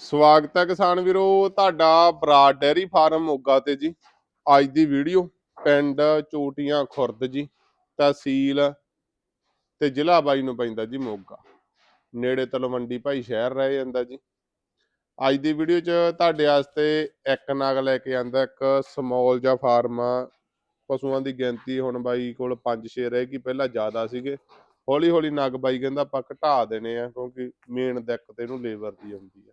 ਸਵਾਗਤ ਹੈ ਕਿਸਾਨ ਵੀਰੋ, ਤੁਹਾਡਾ ਬਰਾਡ ਡੈਰੀ ਫਾਰਮ ਮੋਗਾ ਤੇ ਜੀ। ਅੱਜ ਦੀ ਵੀਡੀਓ ਪਿੰਡ ਚੋਟੀਆਂ ਖੁਰਦ ਜੀ, ਤਹਿਸੀਲ ਤੇ ਜ਼ਿਲ੍ਹਾ ਬਾਈ ਨੂੰ ਪੈਂਦਾ ਜੀ ਮੋਗਾ। ਨੇੜੇ ਤਲਵੰਡੀ ਭਾਈ ਸ਼ਹਿਰ ਰਹਿ ਜਾਂਦਾ ਜੀ। ਅੱਜ ਦੀ ਵੀਡੀਓ 'ਚ ਤੁਹਾਡੇ ਵਾਸਤੇ ਇੱਕ ਨਾਗ ਲੈ ਕੇ ਆਂਦਾ, ਇੱਕ ਸਮਾਲ ਜਿਹਾ ਫਾਰਮ ਪਸ਼ੂਆਂ ਦੀ ਗਿਣਤੀ ਹੁਣ ਬਾਈ ਕੋਲ 5-6 ਰਹਿ ਗਈ, ਪਹਿਲਾਂ ਜ਼ਿਆਦਾ ਸੀਗੇ। ਹੌਲੀ ਹੌਲੀ ਨਗ ਬਾਈ ਕਹਿੰਦਾ ਆਪਾਂ ਘਟਾ ਦੇਣੇ ਆ, ਕਿਉਂਕਿ ਮੇਨ ਦਿੱਕਤ ਇਹਨੂੰ ਲੇਬਰ ਦੀ ਹੁੰਦੀ ਆ।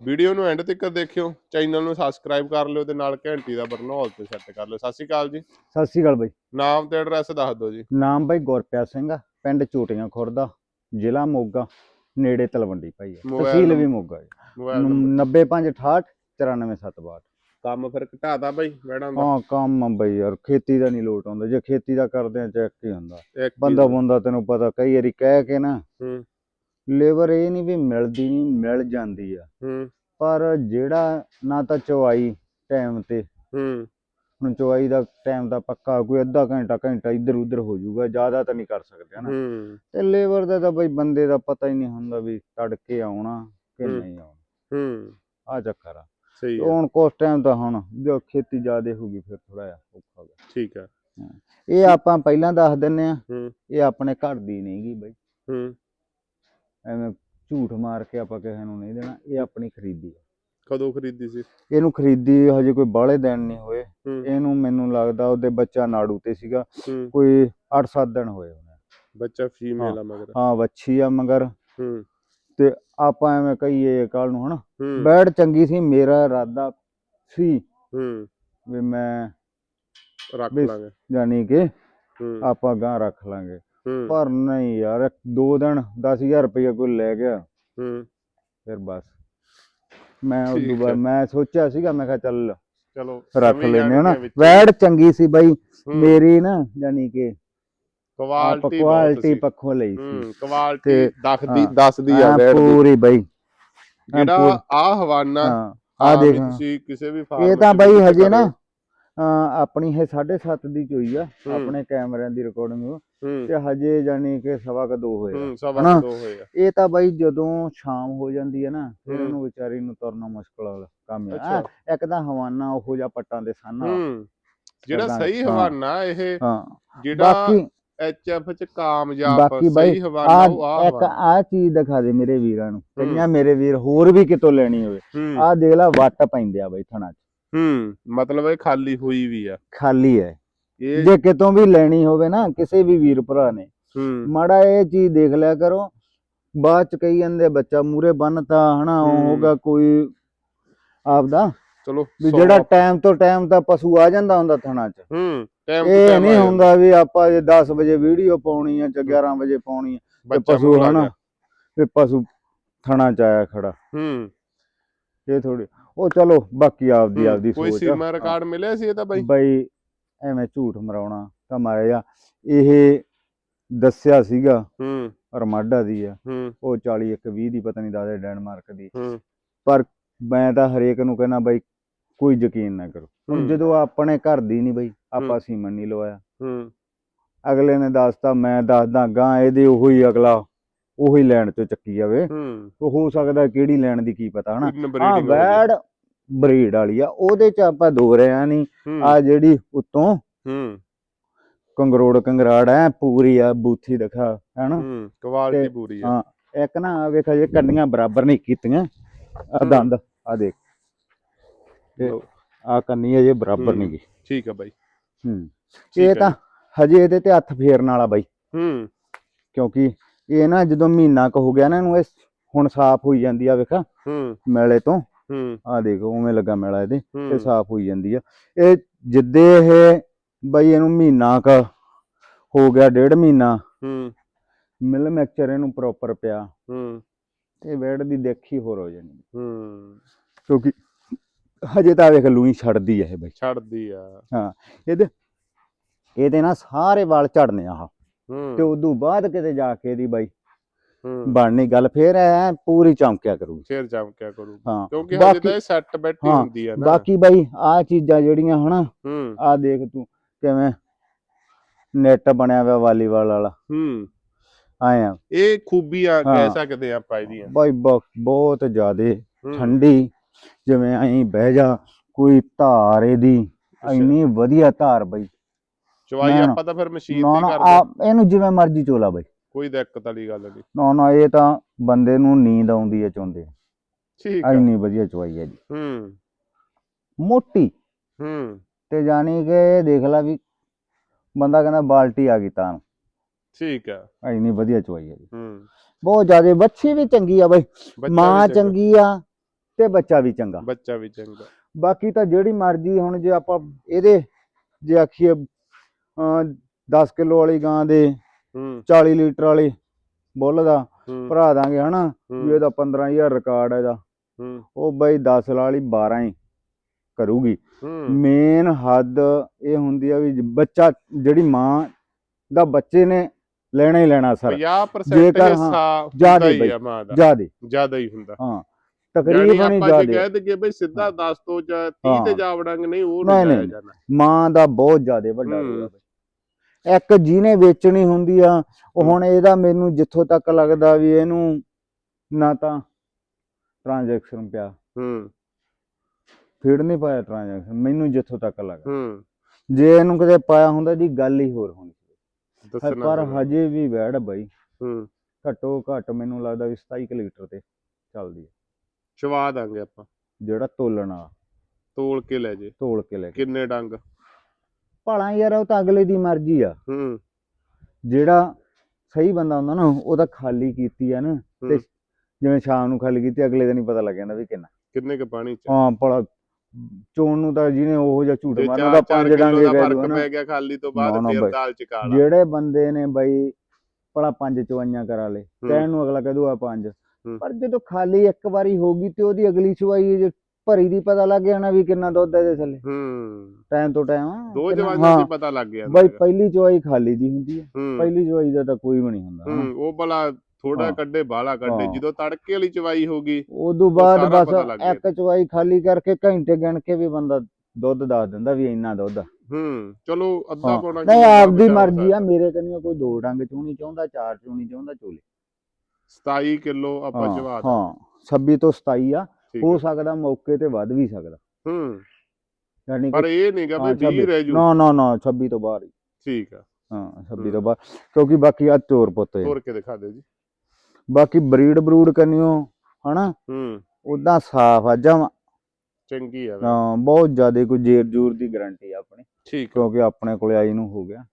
ਵੀਡੀਓ ਨੂੰ ਐਂਡ ਤੱਕ ਦੇਖਿਓ ਚੈਨਲ ਨੂੰ ਸਬਸਕ੍ਰਾਈਬ ਕਰ ਲਿਓ ਤੇ ਨਾਲ ਘੰਟੀ ਦਾ ਬਟਨ ਹਾਲ ਤੇ ਸੈੱਟ ਕਰ ਲਿਓ। ਸਤਿ ਸ਼੍ਰੀ ਅਕਾਲ ਜੀ। ਸਤਿ ਸ਼੍ਰੀ ਅਕਾਲ ਬਾਈ। ਨਾਮ ਤੇ ਐਡਰੈਸ ਦੱਸ ਦਿਓ ਜੀ। ਨਾਮ ਬਾਈ ਗੁਰਪਿਆਰ ਸਿੰਘ ਆ ਪਿੰਡ ਚੋਟੀਆਂ ਖੁਰਦਾ ਜ਼ਿਲ੍ਹਾ ਮੋਗਾ ਨੇੜੇ ਤਲਵੰਡੀ ਭਾਈ ਤਹਿਸੀਲ ਵੀ ਮੋਗਾ ਜੀ ਮੋਬਾਈਲ ਨੰਬਰ 90568 94762 ਕੰਮ ਫਿਰ ਘਟਾਤਾ ਬਾਈ ਮੈਡਮ ਦਾ। ਹਾਂ ਕੰਮ ਬਾਈ ਯਾਰ ਖੇਤੀ ਦਾ ਨਹੀਂ ਲੋਟ ਆਉਂਦਾ। ਜੇ ਖੇਤੀ ਦਾ ਕਰਦੇ ਆ ਚੈੱਕ ਹੀ ਹੁੰਦਾ। ਬੰਦਾ। ਬੰਦਾ ਤੈਨੂੰ ਪਤਾ ਕਈ ਵਾਰੀ ਕਹਿ ਕੇ ਨਾ ਹੂੰ। ਲੇਬਰ ਇਹ ਨਹੀਂ ਵੀ ਮਿਲਦੀ ਨਹੀਂ ਮਿਲ ਜਾਂਦੀ ਆ। ਹੂੰ। ਪਰ ਜਿਹੜਾ ਨਾ ਤਾਂ ਚਵਾਈ ਟਾਈਮ ਤੇ। ਹੂੰ। ਹੁਣ ਚਵਾਈ ਦਾ ਟਾਈਮ ਦਾ ਪੱਕਾ ਕੋਈ ਅੱਧਾ ਘੰਟਾ ਘੰਟਾ ਇੱਧਰ ਉੱਧਰ ਹੋ ਜਾਊਗਾ ਜ਼ਿਆਦਾ ਤਾਂ ਨਹੀਂ ਕਰ ਸਕਦੇ ਹਨਾ। ਹੂੰ। ਤੇ ਲੇਬਰ ਦਾ ਤਾਂ ਬਈ ਬੰਦੇ ਦਾ ਪਤਾ ਹੀ ਨਹੀਂ ਹੁੰਦਾ ਵੀ ਤੜਕੇ ਆਉਣਾ ਕਿ ਹੂੰ। ਨਹੀਂ ਆਉਣਾ। ਹੂੰ। ਆ ਚੱਕਰ ਆ। ਸਹੀ ਤੇ ਹੈ ਹੁਣ ਕੁਛ ਟਾਈਮ ਤਾਂ ਹੁਣ ਜੋ ਖੇਤੀ ਜ਼ਿਆਦੇ ਹੋ ਗਈ ਫਿਰ ਥੋੜਾ ਜਿਹਾ ਔਖਾ ਹੋ ਗਿਆ। ਠੀਕ ਹੈ। ਇਹ ਆਪਾਂ ਪਹਿਲਾਂ ਦੱਸ ਦਿੰਨੇ ਆ। ਹੂੰ। ਇਹ ਆਪਣੇ ਘਰ ਦੀ ਨਹੀਂਗੀ ਬਈ। ਹੂੰ। ਐਵੇਂ ਝੂਠ ਮਾਰ ਕੇ ਆਪਾਂ ਕਿਸੇ ਨੂੰ ਨਹੀਂ ਦੇਣਾ ਇਹ ਆਪਣੀ ਖਰੀਦੀ ਆ। ਕਦੋਂ ਖਰੀਦੀ ਸੀ? ਇਹਨੂੰ ਖਰੀਦੀ ਹਜੇ ਕੋਈ ਬਾਹਲੇ ਦਿਨ ਨਹੀਂ ਹੋਏ। ਹੂੰ। ਇਹਨੂੰ ਮੈਨੂੰ ਲੱਗਦਾ ਉਹਦੇ ਬੱਚਾ ਨਾੜੂ ਤੇ ਸੀਗਾ ਹੂੰ। ਕੋਈ 8-7 ਦਿਨ ਹੋਏ ਹੋਣੇ। ਬੱਚਾ ਫੀਮੇਲ ਆ ਮਗਰ। ਹਾਂ ਵੱਛੀ ਆ ਮਗਰ। ਹੂੰ। ਤੇ ਆਪਾਂ ਐਵੇਂ ਕਹੀਏ ਕੱਲ ਨੂੰ ਹਨਾ। ਹੂੰ। ਬੈਡ ਚੰਗੀ ਸੀ ਮੇਰਾ ਇਰਾਦਾ ਸੀ ਹੂੰ। ਵੀ ਮੈਂ ਰੱਖ ਲਾਂਗੇ। ਯਾਨੀ ਕਿ ਹੂੰ। ਆਪਾਂ ਗਾਂ ਰੱਖ ਲਾਂਗੇ। ਹੂੰ। ਪਰ ਨਹੀਂ ਯਾਰ ਇੱਕ ਦੋ ਦਿਨ 10000 ਰੁਪਏ ਕੋਈ ਲੈ ਗਿਆ। ਹੂੰ। ਫਿਰ ਬਸ। ਮੈਂ ਠੀਕ ਹੈ। ਬਾਅਦ ਮੈਂ ਸੋਚਿਆ ਸੀਗਾ ਮੈਂ ਕਿਹਾ ਚੱਲ ਚਲੋ ਰੱਖ ਐਵੇਂ ਲੈਨੇ ਵਿੱਚ। ਵੈੜ ਚੰਗੀ ਸੀ ਬਾਈ ਹੂੰ, ਮੇਰੀ ਨਾ ਯਾਨੀ ਕਿ ਆਪ ਕੁਆਲਿਟੀ ਕੁਆਲਿਟੀ ਪੱਖੋਂ ਲਈ ਸੀ। ਹੂੰ ਕੁਆਲਿਟੀ ਤੇ- ਦੱਸਦੀ ਹਾਂ, ਦੱਸਦੀ ਆ ਐਂ ਦੀ। ਪੂਰੀ ਬਾਈ। ਐਂ ਜਿਹੜਾ ਪੂਰੀ- ਆ ਹਵਾਨਾ ਹਾਂ ਆ ਆ ਦੇਖ। ਤੁਸੀਂ ਕਿਸੇ ਵੀ farm ਇਹ ਤਾਂ ਬਾਈ ਹਜੇ ਨਾ ਆਪਣੀ ਇਹ 7.5 ਦੀ ਚੋਈ ਆ। ਆਪਣੇ ਕੈਮਰਿਆਂ ਦੀ ਰਿਕਾਰਡਿੰਗ ਤੇ ਹਜੇ ਯਾਨੀ ਕਿ ਸਵਾ ਕ ਦੋ ਹੋਏ ਆ। ਹੂੰ ਸਵਾ ਹਨਾ? ਆ ਇਹ ਤਾਂ ਬਾਈ ਜਦੋਂ ਸ਼ਾਮ ਹੋ ਜਾਂਦੀ ਹੈ ਨਾ ਫਿਰ ਹੂੰ। ਇਹਨੂੰ ਵਿਚਾਰੀ ਨੂੰ ਤੁਰਨਾ ਮੁਸ਼ਕਲ ਵਾਲਾ ਕੰਮ ਆ ਇੱਕ ਤਾਂ ਹਵਾਨਾ ਉਹੋ ਜਿਹਾ ਪੱਟਾਂ ਦੇ ਸਨ ਜਿਹੜਾ ਸਹੀ। ਹਵਾਨਾ ਇਹ ਜਿਹੜਾ ਬਾਕੀ ਐਚਐਫ ਚ ਕਾਮਯਾਬ ਸਹੀ ਹਵਾਨਾ ਉਹ ਆ ਆ ਇੱਕ ਆ ਚੀਜ਼ ਦਿਖਾ ਦੇ ਮੇਰੇ ਵੀਰਾਂ ਨੂੰ। ਕਈਆਂ ਮੇਰੇ ਵੀਰ ਹੋਰ ਵੀ ਕਿਤੋਂ ਲੈਣੀ ਹੋਵੇ ਆਹ ਦੇਖ ਲੈ ਵੱਟ ਪੈਂਦੇ ਆ ਬਾਈ ਥਣਾ ਚ ਹੂੰ ਮਤਲਬ ਇਹ ਖਾਲੀ ਹੋਈ ਵੀ ਆ। ਖਾਲੀ ਹੈ। ਇਹ ਜੇ ਕਿਤੋਂ ਵੀ ਲੈਣੀ ਹੋਵੇ ਨਾ ਕਿਸੇ ਵੀ ਵੀਰ ਭਰਾ ਨੇ ਹੂੰ। ਮਾੜਾ ਇਹ ਚੀਜ਼ ਦੇਖ ਲਿਆ ਕਰੋ ਬਾਅਦ ਚ ਕਈ ਜਾਂਦੇ ਬੱਚਾ ਮੂਰੇ ਬੰਨਤਾ ਹਨਾ ਉਹ ਹੂੰ। ਹੋਗਾ ਕੋਈ ਆਪਦਾ। ਚਲੋ ਵੀ ਸੌ- ਜਿਹੜਾ ਟਾਈਮ ਤੋਂ ਟਾਈਮ ਤਾਂ ਪਸ਼ੂ ਆ ਜਾਂਦਾ ਹੁੰਦਾ ਥਣਾ ਚ। ਹੂੰ ਟਾਈਮ ਇਹ ਨਹੀਂ ਹੁੰਦਾ ਵੀ ਆਪਾਂ ਜੇ 10 ਵਜੇ ਵੀਡੀਓ ਪਾਉਣੀ ਆ ਜਾਂ 11 ਵਜੇ ਪਾਉਣੀ ਆ ਤੇ ਪਸ਼ੂ ਹਨਾ। ਵੀ ਪਸ਼ੂ ਥਣਾ ਚ ਆਇਆ ਖੜਾ। ਹੂੰ। ਇਹ ਥੋੜੀ ਉਹ ਚਲੋ ਬਾਕੀ ਆਪਦੀ ਆਪਦੀ ਕੋਈ ਸੋਚ ਆ। ਸੀਮਾ ਰਿਕਾਰਡ ਮਿਲਿਆ ਸੀ ਇਹ ਤਾਂ ਬਾਈ? ਬਈ ਐਵੇਂ ਝੂਠ ਮਰਾਉਣਾ ਤਾਂ ਮਾਰਿਆ। ਇਹ ਦੱਸਿਆ ਸੀਗਾ ਹੂੰ। ਰਮਾਡਾ ਦੀ ਆ। ਉਹ 40 ਇੱਕ 20 ਦੀ ਪਤਾ ਨਹੀਂ ਦੱਸਦੇ ਡੈਨਮਾਰਕ ਦੀ। ਪਰ ਮੈਂ ਤਾਂ ਹਰੇਕ ਨੂੰ ਕਹਿੰਦਾ ਬਈ ਕੋਈ ਯਕੀਨ ਨਾ ਕਰੋ। ਹੁਣ ਜਦੋਂ ਆਪਣੇ ਘਰ ਦੀ ਨਹੀਂ ਬਈ। ਆਪਾਂ ਸੀਮਨ ਨਹੀਂ ਲਵਾਇਆ। ਹੂੰ। ਅਗਲੇ ਨੇ ਦੱਸਤਾ ਮੈਂ ਦੱਸਦਾ ਗਾਂ ਇਹਦੇ ਉਹੀ ਅਗਲਾ ਉਹੀ ਲੈਣ ਚੋਂ ਚੱਕੀ ਜਾਵੇ। ਹੂੰ। ਉਹ ਹੋ ਸਕਦਾ ਕਿਹੜੀ ਲੈਣ ਦੀ ਕੀ ਪਤਾ ਹਨਾ? ਆ ਹੋ। ਵੈੜ ਬਰੀਡ ਵਾਲੀ ਆ ਉਹਦੇ ਚ ਆਪਾਂ ਦੋ ਰਿਆ ਨਹੀਂ ਆ ਜਿਹੜੀ ਉਤੋਂ ਹੂੰ। ਕੰਗਰੋੜ ਕੰਗਰਾੜ ਐ ਪੂਰੀ ਆ ਬੂਥੀ ਦਿਖਾ ਹੈਨਾ? ਹੂੰ ਕੁਆਲਿਟੀ ਪੂਰੀ ਆ। ਹਾਂ ਇੱਕ ਨਾ ਆਹ ਵੇਖ ਜੇ ਕੰਨੀਆਂ ਬਰਾਬਰ ਨਹੀਂ ਕੀਤੀਆਂ। ਆ। ਦੰਦ ਆ ਦੇਖ। ਤੇ ਆ ਕੰਨੀ ਅਜੇ ਬਰਾਬਰ। ਨਹੀਂ ਗਈ। ਠੀਕ ਆ ਬਾਈ। ਹੂੰ ਇਹ ਆ। ਤਾਂ ਹਜੇ ਇਹਦੇ ਤੇ ਹੱਥ ਫੇਰਨ ਵਾਲਾ ਬਾਈ। ਹੂੰ। ਕਿਉਂਕਿ ਇਹ ਨਾ ਜਦੋਂ ਮਹੀਨਾ ਕੁ ਹੋ ਗਿਆ ਨਾ ਇਹਨੂੰ ਇਹ ਹੁਣ ਸਾਫ਼ ਹੋਈ ਜਾਂਦੀ ਆ ਵੇਖ। ਹੂੰ। ਮੈਲੇ ਤੋਂ। ਹੂੰ। ਆ ਦੇਖ ਉਵੇਂ ਲੱਗਾ ਮੈਲਾ ਇਹਦੇ ਤੇ ਹੂੰ ਸਾਫ਼ ਹੋਈ ਜਾਂਦੀ ਆ। ਇਹ ਜਿੱਦੇ ਇਹ ਬਈ ਇਹਨੂੰ ਮਹੀਨਾ ਕ ਹੋ ਗਿਆ ਡੇਢ ਮਹੀਨਾ ਹੂੰ। ਮਿਲ ਮਿਕਸਚਰ ਇਹਨੂੰ ਪ੍ਰੋਪਰ ਪਿਆ। ਹੂੰ। ਤੇ ਵੈੜ ਦੀ ਦੇਖੀ ਹੋਰ ਹੋ ਜਾਣੀ। ਹੂੰ। ਕਿਉਂਕਿ ਹਜੇ ਤਾਂ ਵੇਖ ਲੂਈ ਛੱਡਦੀ ਆ ਇਹ ਬਈ। ਛੱਡਦੀ ਆ। ਇਹਦੇ ਇਹਦੇ ਨਾਲ ਸਾਰੇ ਵਾਲ ਝੜਨੇ ਆ ਆਹ। ਤੇ ਉਦੋਂ ਬਾਅਦ ਕਿਤੇ ਜਾ ਕੇ ਇਹਦੀ ਬਾਈ ਬਣਨੀ ਗੱਲ ਫੇਰ ਐ ਪੂਰੀ ਚਮਕਿਆ ਕਰੂਗੀ। ਫੇਰ ਚਮਕਿਆ ਕਰੂ ਹਾਂ ਕਿਉਂਕਿ ਹਜੇ ਤਾਂ ਇਹ ਸੈੱਟ ਬੈਠੀ ਹੁੰਦੀ ਆ ਨਾ। ਬਾਕੀ ਬਾਈ ਆ ਚੀਜ਼ਾਂ ਜਿਹੜੀਆਂ ਹਨਾ ਆ ਦੇਖ ਤੂੰ ਕਿਵੇਂ ਨੈਟ ਬਣਿਆ ਹੋਇਆ ਵਾਲੀਬਾਲ ਵਾਲਾ। ਹੂੰ। ਆਏ ਆ। ਇਹ ਖੂਬੀਆਂ ਕਹਿ। ਸਕਦੇ ਆ ਆਪਾਂ ਇਹਦੀਆਂ। ਬਾਈ ਬਹੁਤ ਜ਼ਿਆਦੇ ਠੰਡੀ ਜਿਵੇਂ ਐਂ ਬਹਿ ਜਾ ਕੋਈ ਧਾਰ ਇਹਦੀ। ਇੰਨੀ ਵਧੀਆ ਧਾਰ ਬਈ। ਚਵਾਈ ਨਾ, ਨਾ। ਆਪਾਂ ਤਾਂ ਫਿਰ ਮਸ਼ੀਨ ਨਾ ਤੇ ਨਾ ਕਰਦੇ। ਆ ਇਹਨੂੰ ਜਿਵੇਂ ਮਰਜ਼ੀ ਚੋਲਾ ਬਈ। ਕੋਈ ਦਿੱਕਤ ਵਾਲੀ ਗੱਲ ਨਹੀਂ। ਨਾ ਨਾ ਇਹ ਤਾਂ ਬੰਦੇ ਨੂੰ ਨੀਂਦ ਆਉਂਦੀ ਹੈ ਚੋਂਦੇ। ਠੀਕ ਹੈ ਇੰਨੀ ਵਧੀਆ ਚਵਾਈ ਹੈ ਜੀ। ਹੂੰ। ਮੋਟੀ। ਹੂੰ। ਤੇ ਜਾਣੀ ਕਿ ਦੇਖ ਲੈ ਵੀ ਬੰਦਾ ਕਹਿੰਦਾ ਬਾਲਟੀ ਆ ਗਈ ਤਾਂ। ਠੀਕ ਹੈ ਇੰਨੀ ਵਧੀਆ ਚਵਾਈ ਹੈ ਜੀ। ਹੂੰ। ਬਹੁਤ ਜ਼ਿਆਦਾ ਬੱਚੀ ਵੀ ਚੰਗੀ ਆ ਬਈ। ਬੱਚਾ ਮਾਂ ਵੀ ਚੰਗੀ ਆ ਤੇ ਬੱਚਾ ਵੀ ਚੰਗਾ। ਬੱਚਾ ਵੀ ਚੰਗਾ। ਬਾਕੀ ਤਾਂ ਜਿਹੜੀ ਮਰਜ਼ੀ ਹੁਣ ਜੇ ਆਪਾਂ ਇਹਦੇ ਜੇ ਆਖੀਏ 10 ਕਿਲੋ ਵਾਲੀ ਗਾਂ ਦੇ ਹੂੰ। 40 ਲੀਟਰ ਵਾਲੀ ਬੁੱਲ ਦਾ ਭਰਾ ਦਾਂਗੇ ਹਨਾ ਵੀ ਇਹਦਾ 15000 ਰਿਕਾਰਡ ਹੈ ਇਹਦਾ। ਉਹ ਬਈ 10 ਵਾਲੀ 12 ਹੀ ਕਰੂਗੀ। ਮੇਨ ਹੱਦ ਇਹ ਹੁੰਦੀ ਆ ਵੀ ਬੱਚਾ ਜਿਹੜੀ ਮਾਂ ਦਾ ਬੱਚੇ ਨੇ ਲੈਣਾ ਹੀ ਲੈਣਾ ਸਰ। 50% ਜੇਕਰ ਹਾਂ, ਜ਼ਿਆਦੇ ਹੀ ਜਿਆਦੇ ਜ਼ਿਆਦਾ ਹੀ ਹੁੰਦਾ। ਹਾਂ ਤਕਰੀਬਨ ਹੀ ਜਿਆਦੇ ਕਹਿ ਦਈਏ ਬਈ ਸਿੱਧਾ 10 ਤੋਂ ਜਾਂ 30 ਹਾਂ। ਤੇ ਜਾ ਵੜਾਂਗੇ ਨਹੀਂ ਉਹ ਨਹੀਂ। ਜਾਣਾ ਮਾਂ ਦਾ ਬਹੁਤ ਜ਼ਿਆਦੇ ਵੱਡਾ। ਰੋਲ। ਇੱਕ ਜਿਹਨੇ ਵੇਚਣੀ ਹੁੰਦੀ ਆ ਉਹ। ਹੁਣ ਇਹਦਾ ਮੈਨੂੰ ਜਿੱਥੋਂ ਤੱਕ ਲੱਗਦਾ ਵੀ ਇਹਨੂੰ ਨਾ ਤਾਂ ਟ੍ਰਾਂਜੈਕਸ਼ਨ ਪਿਆ। ਹੂੰ। ਫੀਡ ਨਹੀਂ ਪਾਇਆ ਟ੍ਰਾਂਜੈਕਸ਼ਨ ਮੈਨੂੰ ਜਿੱਥੋਂ ਤੱਕ ਲੱਗਦਾ ਹੂੰ। ਜੇ ਇਹਨੂੰ ਕਿਤੇ ਪਾਇਆ ਹੁੰਦਾ ਜੀ ਗੱਲ ਹੀ ਹੋਰ ਹੋਣੀ। ਸੀ। ਪਰ। ਹਜੇ ਵੀ ਵੈੜ ਬਈ। ਹੂੰ। ਘੱਟੋ ਘੱਟ ਮੈਨੂੰ ਲੱਗਦਾ ਵੀ 27 ਕੁ ਲੀਟਰ ਤੇ ਚੱਲਦੀ ਹੈ ਚਵਾ ਦਾਂਗੇ ਆਪਾਂ। ਜਿਹੜਾ ਤੋਲਣ ਤੋਲ ਕੇ ਲੈ ਜੇ। ਤੋਲ ਕੇ ਲੈ ਕੇ। ਕਿੰਨੇ ਡੰਗ? ਭਲਾ ਯਾਰ ਉਹ ਤਾਂ ਅਗਲੇ ਦੀ ਮਰਜ਼ੀ ਆ। ਹੂੰ। ਜਿਹੜਾ ਸਹੀ ਬੰਦਾ ਹੁੰਦਾ ਨਾ ਉਹ ਤਾਂ ਖਾਲੀ ਕੀਤੀ ਆ ਨਾ। ਤੇ। ਜਿਵੇਂ ਸ਼ਾਮ ਨੂੰ ਖਾਲੀ ਕੀਤੀ ਅਗਲੇ ਦਿਨ ਹੀ ਪਤਾ ਲੱਗ ਜਾਂਦਾ ਵੀ ਕਿੰਨਾ। ਕਿੰਨੇ ਕ ਪਾਣੀ ਚ? ਹਾਂ ਭਲਾ ਚੋਣ ਨੂੰ ਤਾਂ ਜਿਹਨੇ ਉਹੋ ਜਿਹਾ ਝੂਠ ਮਾਰਨਾ 4 ਪੰਜ ਡਾਂਗੇ ਦਾ ਕਹਿ ਫ਼ਰਕ ਪੈ ਗਿਆ ਖਾਲੀ ਤੋਂ ਬਾਅਦ ਫਿਰ। ਦਾਲ ਚ ਕਾਲਾ। ਜਿਹੜੇ ਬੰਦੇ ਨੇ ਬਈ ਭਲਾ ਪੰਜ ਚਵਾਈਆਂ ਕਰਾ ਲੇ। ਕਹਿਣ ਨੂੰ ਅਗਲਾ ਕਹਿ ਦੂਗਾ ਪੰਜ। ਪਰ ਜਦੋਂ ਖਾਲੀ ਇੱਕ ਵਾਰੀ ਹੋ ਗਈ ਤੇ ਉਹਦੀ ਅਗਲੀ ਚਵਾਈ ਜੇ ਭਰੀ ਦੀ ਪਤਾ ਲੱਗ ਜਾਣਾ ਵੀ ਕਿੰਨਾ ਦੁੱਧ ਹੈ ਇਹਦੇ ਥੱਲੇ ਹੂੰ ਟਾਈਮ ਤੋਂ ਟਾਈਮ ਦੋ ਜਵਾਨਾਂ ਦੀ ਪਤਾ ਲੱਗ ਗਿਆ ਬਈ ਪਹਿਲੀ ਚਵਾਈ ਖਾਲੀ ਦੀ ਹੁੰਦੀ ਹੈ ਪਹਿਲੀ ਚਵਾਈ ਦਾ ਤਾਂ ਕੋਈ ਵੀ ਨਹੀਂ ਹੁੰਦਾ। ਹੂੰ ਉਹ ਭਲਾ ਥੋੜਾ। ਕੱਢੇ ਬਾਲਾ ਕੱਢੇ। ਜਦੋਂ ਤੜਕੇ ਵਾਲੀ ਚਵਾਈ ਹੋ ਗਈ ਉਦੋਂ ਬਾਅਦ ਬਸ। ਇੱਕ ਚਵਾਈ ਖਾਲੀ ਕਰਕੇ ਘੰਟੇ ਗਿਣ ਕੇ ਵੀ ਬੰਦਾ ਦੁੱਧ ਦੱਸ ਦਿੰਦਾ ਵੀ ਇੰਨਾ ਦੁੱਧ। ਹੂੰ ਚਲੋ ਅੱਧਾ। ਪੌਣਾ ਨਹੀਂ ਆਪਦੀ ਮਰਜ਼ੀ ਆ। ਮੇਰੇ ਕੰਨੀ ਕੋਈ ਦੋ ਡੰਗ ਚੋਣੀ ਚਾਹੁੰਦਾ ਚਾਰ ਚੋਣੀ ਚਾਹੁੰਦਾ ਚੋਲੇ 27 ਕਿਲੋ ਆਪਾਂ ਚਵਾ ਹਾਂ 26 ਤੋਂ 27 ਆ ਹੋ। ਸਕਦਾ ਮੌਕੇ ਤੇ ਵੱਧ ਵੀ ਸਕਦਾ। ਹੂੰ। ਯਾਨੀ ਪਰ ਇਹ ਨਹੀਂਗਾ ਵੀ 20 ਰਹਿ ਜੂ ਨਾ ਨਾ ਨਾ 26 ਤੋਂ ਬਾਹਰ ਹੀ। ਠੀਕ ਆ। ਹਾਂ 26 ਹੂੰ। ਤੋਂ ਬਾਹਰ। ਕਿਉਂਕਿ ਬਾਕੀ ਆ ਚੋਰ ਪੁੱਤ। ਤੋਰ ਕੇ ਦਿਖਾ ਦਿਓ ਜੀ। ਬਾਕੀ ਬਰੀਡ ਬਰੂਡ ਕੰਨਿਓ ਹਨਾ? ਹੂੰ। ਉਦਾਂ ਸਾਫ਼ ਆ ਜਮ। ਚੰਗੀ ਆ। ਹਾਂ ਬਹੁਤ ਜ਼ਿਆਦਾ ਕੋਈ ਜੇਰ ਜੂਰ ਦੀ ਗਾਰੰਟੀ ਆ ਆਪਣੀ। ਠੀਕ ਕਿਉਂਕਿ ਆਪਣੇ ਕੋਲੇ ਆਈ ਨੂੰ ਹੋ ਗਿਆ।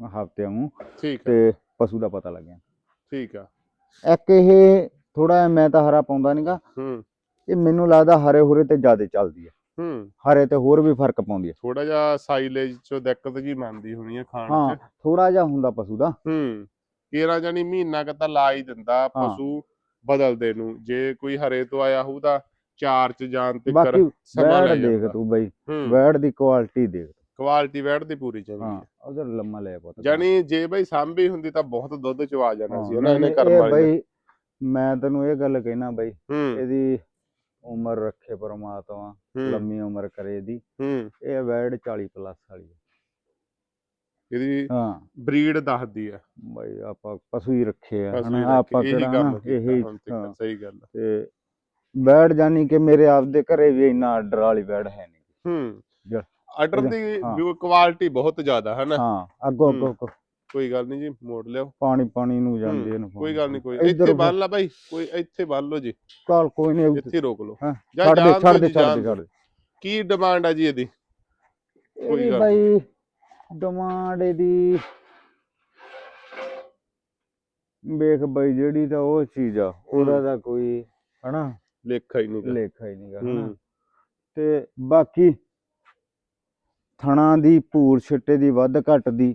ਹਫਤਿਆਂ ਨੂੰ ਠੀਕ ਤੇ ਪਸ਼ੂ ਦਾ ਪਤਾ ਲੱਗਿਆ। ਠੀਕ ਆ। ਇੱਕ ਇਹ ਥੋੜਾ ਮੈਂ ਤਾਂ ਹਰਾ ਪਾਉਂਦਾ ਨਹੀਂਗਾ ਹੂੰ। ਇਹ ਮੈਨੂੰ ਲੱਗਦਾ ਹਰੇ ਹੁਰੇ ਤੇ ਜ਼ਿਆਦਾ ਚੱਲਦੀ ਹੈ ਹੂੰ। ਹਰੇ ਤੇ ਹੋਰ ਵੀ ਫ਼ਰਕ ਪਾਉਂਦੀ ਹੈ ਥੋੜਾ ਜਿਹਾ ਸਾਈਲੇਜ ਚੋਂ ਦਿੱਕਤ ਜੀ ਮੰਨਦੀ ਹੋਣੀ ਆ ਖਾਣ ਹਾਂ ਚ। ਥੋੜਾ ਜਿਹਾ ਹੁੰਦਾ ਪਸ਼ੂ ਦਾ। ਹੂੰ। ਕੇਰਾ ਜਾਨੀ ਮਹੀਨਾ ਕ ਤਾਂ ਲਾ ਹੀ ਦਿੰਦਾ ਹਾਂ। ਪਸ਼ੂ ਬਦਲਦੇ ਨੂੰ। ਜੇ ਕੋਈ ਹਰੇ ਤੋਂ ਆਇਆ ਹੋਊ ਤਾਂ ਚਾਰ ਚ ਜਾਣ ਤੇ ਕਰ ਬਾਕੀ ਸਮਾਂ ਲੈ ਵੈੜ ਦੇਖ ਜਾਂਦਾ ਤੂੰ ਬਈ। ਹੂੰ। ਵੈੜ ਦੀ ਕੁਆਲਿਟੀ ਦੇਖ। ਕੁਆਲਿਟੀ ਵੈੜ ਦੀ ਪੂਰੀ ਚੰਗੀ ਹਾਂ ਹੈ ਉਧਰ ਲੰਮਾ ਲੈ ਪੁੱਤ। ਜਾਨੀ ਜੇ ਬਈ ਸਾਂਭੀ ਹੁੰਦੀ ਤਾਂ ਬਹੁਤ ਦੁੱਧ ਚਵਾ ਜਾਣਾ ਹਾਂ, ਸੀ ਇਹਨਾਂ ਨੇ ਕਰਮ ਵਾਲੀ ਨੇ। ਬਈ ਮੈਂ ਤੈਨੂੰ ਇਹ ਗੱਲ ਕਹਿਣਾ ਬਈ ਹੂੰ। ਇਹਦੀ ਉਮਰ ਰੱਖੇ ਪਰਮਾਤਮਾ ਹੂੰ। ਲੰਮੀ ਉਮਰ ਕਰੇ ਇਹਦੀ। ਹੂੰ। ਇਹ ਵੈੜ 40 ਪਲੱਸ ਵਾਲੀ ਹੈ। ਇਹਦੀ ਹਾਂ। ਬਰੀਡ ਦੱਸਦੀ ਆ। ਬਈ ਆਪਾਂ ਪਸ਼ੂ ਹੀ ਰੱਖੇ ਆ ਹਨਾ ਆਪਾਂ ਕਿਹੜਾ ਕੀਤਾ ਇਹੀ ਹਾਂ, ਸਹੀ ਗੱਲ ਆ। ਤੇ ਵੈੜ ਜਾਨੀ ਕਿ ਮੇਰੇ ਆਪਦੇ ਘਰੇ ਵੀ ਇੰਨਾ ਆਰਡਰ ਵਾਲੀ ਵੈੜ ਹੈ ਨਹੀਂ। ਹੂੰ। ਜਾ- ਆਰਡਰ ਇਹਦਾ- ਦੀ ਹਾਂ। ਕੁਆਲਿਟੀ ਬਹੁਤ ਜ਼ਿਆਦਾ ਹੈ ਨਾ ਹੂੰ। ਅੱਗੋਂ ਅੱਗੋਂ। ਕੋਈ ਗੱਲ ਨਹੀਂ ਜੀ ਮੋੜ ਲਿਓ ਪਾਣੀ ਪਾਣੀ ਨੂੰ ਜਾਂਦੀ ਇਹਨੂੰ ਕੋਈ ਗੱਲ ਨਹੀਂ ਕੋਈ ਇੱਥੇ ਬੰਨ ਲਾ ਬਾਈ ਕੋਈ ਇੱਥੇ ਬੰਨ ਲਓ ਜੀ। ਕਾਲ ਕੋਈ ਨਹੀਂ ਇੱਥੇ ਰੋਕ ਲਓ। ਛੱਡ ਦੇ ਛੱਡ ਦੇ ਛੱਡ ਦੇ ਕੀ ਡਿਮਾਂਡ ਆ ਜੀ ਇਹਦੀ? ਕੋਈ ਗੱਲ ਬਈ ਡਿਮਾਂਡ ਇਹਦੀ ਵੇਖ ਬਈ ਜਿਹੜੀ ਤਾਂ ਉਹ ਚੀਜ਼ ਆ ਉਹਦਾ। ਤਾਂ ਕੋਈ ਹਨਾ? ਲੇਖਾ ਹੀ ਨਹੀਂ ਲੇਖਾ ਹੀ ਨਹੀਂਗਾ ਹੂੰ। ਤੇ ਬਾਕੀ ਥਣਾ ਦੀ ਭੂਰ ਛਿੱਟੇ ਦੀ ਵੱਧ ਘੱਟ ਦੀ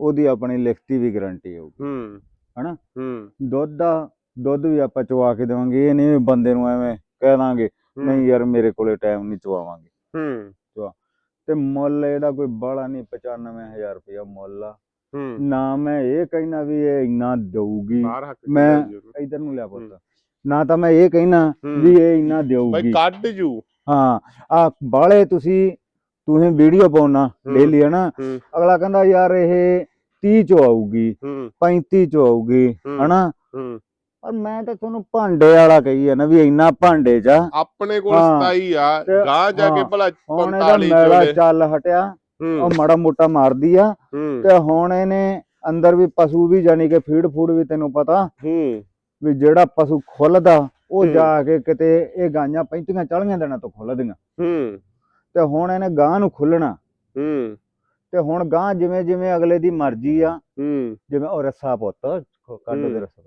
ਉਹਦੀ ਆਪਣੀ ਲਿਖਤੀ ਵੀ ਗਾਰੰਟੀ ਹੋਊਗੀ। ਹੂੰ। ਹਨਾ? ਹੂੰ। ਦੁੱਧ ਦਾ ਦੁੱਧ ਵੀ ਆਪਾਂ ਚਵਾ ਕੇ ਦੇਵਾਂਗੇ। ਇਹ ਨਹੀਂ ਬੰਦੇ ਨੂੰ ਐਵੇਂ ਕਹਿ ਦਾਂਗੇ ਨਹੀਂ ਯਾਰ ਮੇਰੇ ਕੋਲੇ ਟਾਈਮ ਨਹੀਂ ਚਵਾਵਾਂਗੇ। ਹੂੰ। ਤੇ ਮੁੱਲ ਇਹਦਾ ਕੋਈ ਬਾਹਲਾ ਨਹੀਂ 95000 ਰੁਪਇਆ ਮੁੱਲ ਆ। ਹੂੰ। ਨਾ ਮੈਂ ਇਹ ਕਹਿਣਾ ਵੀ ਇਹ ਇੰਨਾ ਦਊਗੀ। ਮੈਂ-। ਇਧਰ ਨੂੰ ਲਿਆ। ਪੁੱਤ। ਨਾ ਤਾਂ ਮੈਂ ਇਹ ਕਹਿਣਾ। ਵੀ ਇਹ ਇੰਨਾ ਬਾਈ ਦੇਊਗੀ ਕੱਢ ਜੂ। ਹਾਂ। ਆ ਬਾਹਲੇ ਤੁਸੀਂ ਤੁਸੀਂ ਵੀਡੀਓ ਪਾਉਣਾ ਹੂੰ। ਡੇਲੀ ਹਨਾ ਹੂੰ ਅਗਲਾ ਕਹਿੰਦਾ ਯਾਰ ਇਹ 30 ਚ ਆਊਗੀ ਹੂੰ 35 ਚ ਆਊਗੀ ਹੂੰ। ਹਨਾ ਹੂੰ ਪਰ ਮੈਂ ਤਾਂ ਤੁਹਾਨੂੰ ਭਾਂਡੇ ਵਾਲਾ ਕਹੀ ਆ ਨਾ ਵੀ ਇੰਨਾ ਭਾਂਡੇ ਚ ਆ। ਆਪਣੇ ਕੋਲ ਹਾਂ। 27 ਆ ਤੇ- ਗਾਂ ਜਾ ਕੇ ਹਾਂ। ਭਲਾ ਹੁਣ ਇਹਦਾ 45 ਮੈਲਾ ਚੋਲੇ ਚੱਲ ਹਟਿਆ ਹੂੰ ਉਹ ਮਾੜਾ ਮੋਟਾ ਮਾਰਦੀ ਆ ਹੂੰ ਤੇ ਹੁਣ ਇਹਨੇ ਅੰਦਰ ਵੀ ਪਸ਼ੂ ਵੀ ਜਾਨੀ ਕਿ ਫੀਡ ਫੂਡ ਵੀ ਤੈਨੂੰ ਪਤਾ ਹੂੰ ਵੀ ਜਿਹੜਾ ਪਸ਼ੂ ਖੁੱਲਦਾ ਉਹ ਹੂੰ। ਜਾ ਕੇ ਕਿਤੇ ਇਹ ਗਾਈਆਂ 35 40 ਦਿਨਾਂ ਤੋਂ ਖੁੱਲਦੀਆਂ ਹੂੰ ਤੇ ਹੁਣ ਇਹਨੇ ਗਾਂ ਨੂੰ ਖੁੱਲਣਾ। ਹੂੰ। ਤੇ ਹੁਣ ਗਾਂ ਜਿਵੇਂ ਜਿਵੇਂ ਅਗਲੇ ਦੀ ਮਰਜ਼ੀ ਆ ਹੂੰ। ਜਿਵੇਂ ਉਹ ਰੱਸਾ ਪੁੱਤ ਕੱਢ ਦੇ। ਰੱਸਾ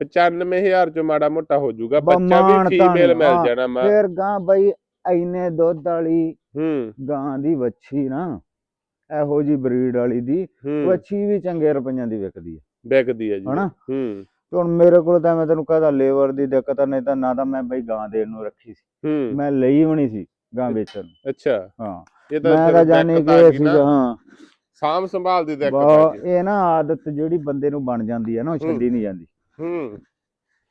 95000 ਚ ਮਾੜਾ ਮੋਟਾ ਹੋ ਜਾਊਗਾ ਬੱਚਾ ਵੀ ਫੀਮੇਲ ਮਿਲ ਜਾਣਾ ਮੈਂ। ਫੇਰ ਗਾਂ ਬਈ ਐਨੇ ਦੁੱਧ ਵਾਲੀ ਹੂੰ। ਗਾਂ ਦੀ ਵੱਛੀ ਨਾ ਇਹੋ ਜੀ ਬਰੀਡ ਵਾਲੀ ਦੀ ਵੱਛੀ ਵੀ ਚੰਗੇ ਰੁਪਈਆਂ ਦੀ ਵਿਕਦੀ ਹੈ ਵਿਕਦੀ ਹੈ ਜੀ। ਹਨਾ? ਹੂੰ। ਤੇ ਹੁਣ ਮੇਰੇ ਕੋਲ ਤਾਂ ਮੈਂ ਤੈਨੂੰ ਕਹਦਾ ਲੇਬਰ ਦੀ ਦਿੱਕਤ ਨਹੀਂ ਤਾਂ ਨਾ ਤਾਂ ਮੈਂ ਬਈ ਗਾਂ ਦੇਣ ਨੂੰ ਰੱਖੀ ਸੀ। ਮੈਂ ਲਈ ਵੀ ਨਹੀਂ ਸੀ। ਗਾਂ ਵੇਚਣ। ਅੱਛਾ। ਹਾਂ। ਇਹ ਮੈਂ ਤਾਂ ਤਾਂ ਜਾਣੀ ਕਿ ਸੀ ਨਾ, ਹਾਂ। ਸਾਂਭ ਸੰਭਾਲ ਦੀ ਦਿੱਕਤ ਜੀ ਇਹ ਨਾ ਆਦਤ ਜਿਹੜੀ ਬੰਦੇ ਨੂੰ ਬਣ ਜਾਂਦੀ ਹੈ ਨਾ ਉਹ ਛੱਡੀ ਨਹੀਂ ਜਾਂਦੀ। ਹੂੰ।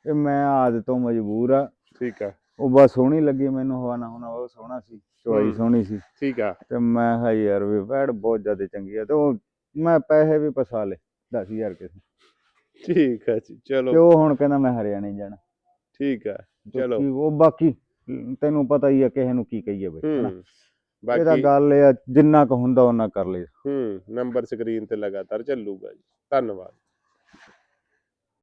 ਇਹ ਮੈਂ ਆਦਤ ਤੋਂ ਮਜਬੂਰ ਆ। ਠੀਕ ਆ। ਉਹ ਬਸ ਸੋਹਣੀ ਲੱਗੀ ਮੈਨੂੰ ਹਵਾ ਨਾ ਹੋਣਾ ਉਹ ਸੋਹਣਾ ਸੀ ਚੋਈ ਹੂੰ। ਸੋਹਣੀ ਸੀ। ਠੀਕ ਆ। ਤੇ ਮੈਂ ਕਿਹਾ ਯਾਰ ਵੀ ਬੈਡ ਬਹੁਤ ਜ਼ਿਆਦਾ ਚੰਗੀ ਆ। ਤੇ ਉਹ ਮੈਂ ਪੈਸੇ ਵੀ ਫਸਾ ਲਏ 10000 ਕਿਸੇ ਠੀਕ ਆ ਜੀ ਤੇ ਚਲੋ ਉਹ ਹੁਣ ਕਹਿੰਦਾ ਮੈਂ ਹਰਿਆਣਾ ਹੀ ਜਾਣਾ। ਠੀਕ ਆ ਤੇ ਚਲੋ। ਉਹ ਬਾਕੀ ਤੈਨੂੰ ਪਤਾ ਹੀ ਆ ਕਿਸੇ ਨੂੰ ਕੀ ਕਹੀਏ ਬਈ ਹਨਾ। ਹੂੰ ਇਹਦਾ ਬਾਕੀ ਗੱਲ ਇਹ ਆ ਜਿੰਨਾ ਕੁ ਹੁੰਦਾ ਉਹਨਾਂ ਕਰ ਲਈ ਹੂੰ ਨੰਬਰ ਸਕਰੀਨ ਤੇ ਲਗਾਤਾਰ ਚੱਲੂਗਾ ਜੀ। ਧੰਨਵਾਦ।